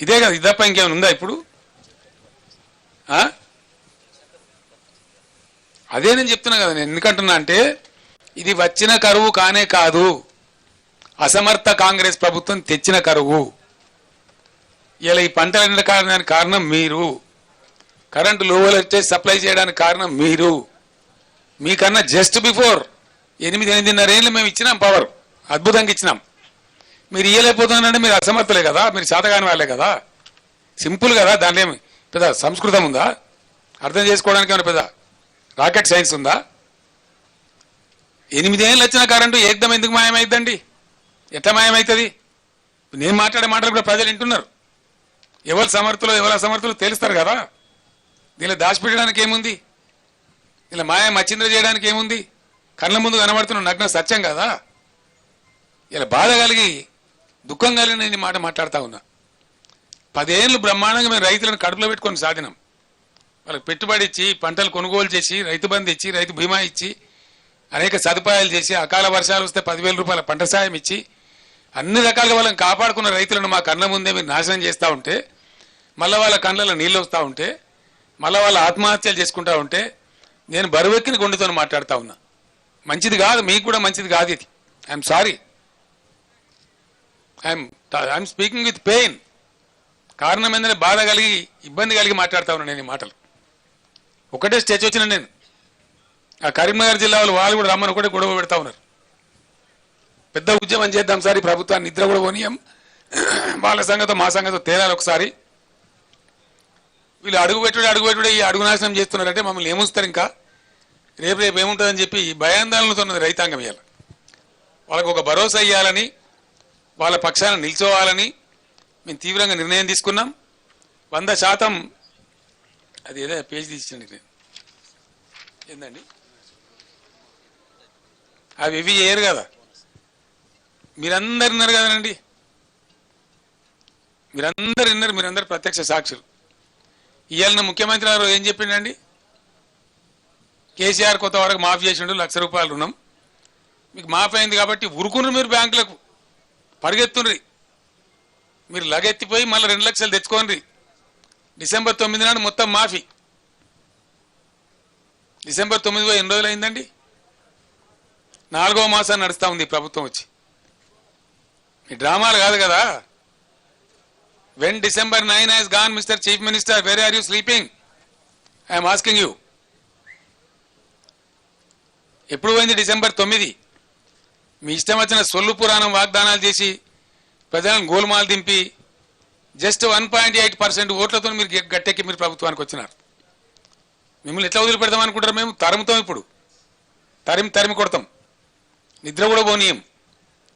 ఇదే కదా ఇది తప్ప ఇంకేమైనా ఉందా ఇప్పుడు? ఆ? అదే నేను చెప్తున్నా కదా నేను ఎందుకంటున్నా అంటే ఇది వచ్చిన కరువు కానే కాదు. అసమర్థ కాంగ్రెస్ ప్రభుత్వం తెచ్చిన కరువు. ఇలా ఈ పంటలు ఎండ కారణానికి కారణం మీరు. కరెంటు లోవలు వచ్చే సప్లై చేయడానికి కారణం మీరు. మీకన్నా జస్ట్ బిఫోర్ ఎనిమిది ఎనిమిదిన్నర ఏళ్ళు మేము ఇచ్చినాం పవర్ అద్భుతంగా ఇచ్చినాం. మీరు ఇయ్యలేకపోతున్నారంటే మీరు అసమర్థలే కదా మీరు చేతగాని వాళ్ళే కదా. సింపుల్ కదా దాంట్లో ఏమి పెద్ద సంస్కృతం ఉందా? అర్థం చేసుకోవడానికి ఏమైనా పెద్ద రాకెట్ సైన్స్ ఉందా? ఎనిమిదేళ్ళు వచ్చిన కరెంటు ఏకదం ఎందుకు మాయమైందండి ఎట్లా మాయమవుతుంది నేను మాట్లాడే మాటలు కూడా ప్రజలు వింటున్నారు. ఎవరు సమర్థులు ఎవరు అసమర్థులు తెలుస్తారు కదా. దీనిలో దాచిపెట్టడానికి ఏముంది? ఇలా మాయ మచ్చింద్ర చేయడానికి ఏముంది? కళ్ళ ముందు కనబడుతున్న నగ్న సత్యం కదా. ఇలా బాధ కలిగి దుఃఖం కలిగిన నేను మాట మాట్లాడుతూ ఉన్నా. పదేళ్ళు బ్రహ్మాండంగా మేము రైతులను కడుపులో పెట్టుకొని సాధినాం. వాళ్ళకి పెట్టుబడి ఇచ్చి పంటలు కొనుగోలు చేసి రైతు బంధు ఇచ్చి రైతు బీమా ఇచ్చి అనేక సదుపాయాలు చేసి అకాల వర్షాలు వస్తే పదివేల రూపాయల పంట సాయం ఇచ్చి అన్ని రకాలుగా వాళ్ళని కాపాడుకున్న రైతులను మా కళ్ళ ముందే మీరు నాశనం చేస్తూ ఉంటే మళ్ళీ వాళ్ళ కళ్ళలో నీళ్ళు వస్తూ ఉంటే మళ్ళీ వాళ్ళ ఆత్మహత్యలు చేసుకుంటూ ఉంటే నేను బరువెక్కిన గుండెతో మాట్లాడుతూ ఉన్నా. మంచిది కాదు మీకు కూడా మంచిది కాదు ఇది. I'm sorry I'm I'm speaking with pain కారణం ఏంటంటే బాధ కలిగి ఇబ్బంది కలిగి మాట్లాడుతా ఉన్నాను నేను ఈ మాటలు. ఒకటే స్టేజ్ వచ్చిన నేను. ఆ కరీంనగర్ జిల్లా వాళ్ళు వాళ్ళు కూడా రమ్మని ఒకటే గొడవ పెడతా ఉన్నారు. పెద్ద ఉద్యమం చేద్దాం సార్ ఈ ప్రభుత్వాన్ని నిద్ర కూడా పోనీయం. వాళ్ళ సంగతో మా సంగతో తేలాలి ఒకసారి. వీళ్ళు అడుగు పెట్టుడు అడుగు పెట్టుడు ఈ అడుగు నాశనం చేస్తున్నారంటే మమ్మల్ని ఏముస్తారు ఇంకా? రేపు రేపు ఏముంటుందని చెప్పి భయాందోళనతో ఉన్నది రైతాంగం ఇవ్వాలి వాళ్ళకు ఒక భరోసా ఇవ్వాలని వాళ్ళ పక్షాన నిల్చోవాలని మేము తీవ్రంగా నిర్ణయం తీసుకున్నాం. వంద శాతం అది ఏదో పేజ్ తీసిండి నేను ఏందండి? అవి ఇవి చేయరు కదా. మీరందరు విన్నారు కదండి. మీరందరు విన్నారు మీరందరు ప్రత్యక్ష సాక్షులు. ఇవాళ ముఖ్యమంత్రి గారు ఏం చెప్పిండండి? కేసీఆర్ కొత్త వరకు మాఫీ చేసిండు లక్ష రూపాయలు రుణం. మీకు మాఫీ అయింది కాబట్టి ఉరుకున్నారు మీరు బ్యాంకులకు. పరిగెత్తుండ్రి. మీరు లగెత్తిపోయి మళ్ళీ రెండు లక్షలు తెచ్చుకోండి డిసెంబర్ తొమ్మిది నాడు మొత్తం మాఫీ. డిసెంబర్ తొమ్మిది ఎన్ని రోజులు అయిందండి? నాలుగో మాసం నడుస్తూ ఉంది ప్రభుత్వం వచ్చి. ఈ డ్రామాలు కాదు కదా. When December nine has gone mister chief minister very are you sleeping I'm asking you ఎప్పుడు పోయింది డిసెంబర్ తొమ్మిది? మీ ఇష్టం వచ్చిన సొల్లు పురాణం వాగ్దానాలు చేసి ప్రజలను గోల్మాల్ దింపి just one point eight percent ఓట్లతో మీరు గట్టెక్కి మీరు ప్రభుత్వానికి వచ్చినారు. మిమ్మల్ని ఎట్లా వదిలిపెడతాం అనుకుంటారు మేము? తరుముతాం ఇప్పుడు. తరిమి తరిమి కొడతాం. నిద్ర కూడా పోనీయం.